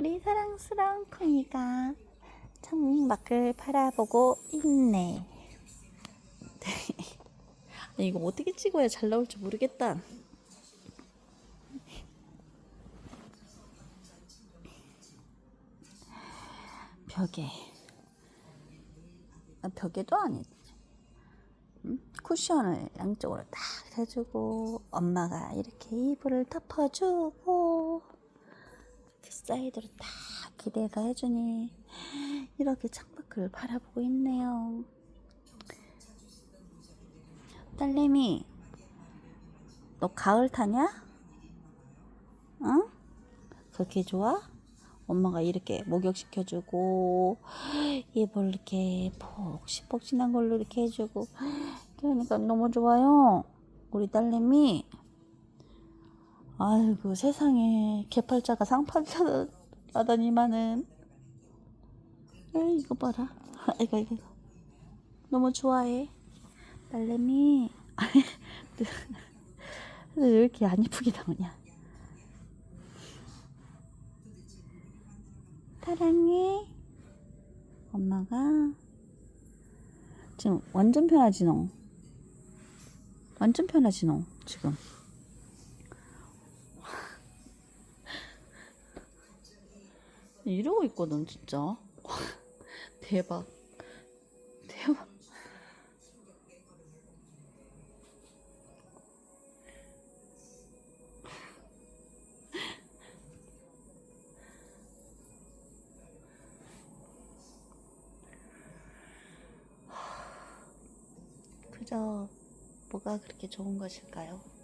우리 사랑스러운 콩이가 창밖을 바라보고 있네. 이거 어떻게 찍어야 잘 나올지 모르겠다. 벽에 아, 벽에도 아니지 음? 쿠션을 양쪽으로 딱 해주고 엄마가 이렇게 이불을 덮어주고 이렇게 사이드로 딱 기대가 해주니 이렇게 창밖을 바라보고 있네요 딸내미 너 가을 타냐? 응? 그렇게 좋아? 엄마가 이렇게 목욕시켜주고 이불 이렇게 폭신폭신한 걸로 이렇게 해주고 그러니까 너무 좋아요 우리 딸내미 아이고 세상에. 개팔자가 상팔자라더니만은. 에이 이거 봐라. 아이고 아이고 너무 좋아해. 딸내미. 근데 왜 이렇게 안 이쁘게 나오냐? 사랑해. 엄마가. 지금 완전 편하지 너. 완전 편하지 너 지금. 이러고 있거든 진짜. 대박. 대박. 그저 뭐가 그렇게 좋은 것일까요?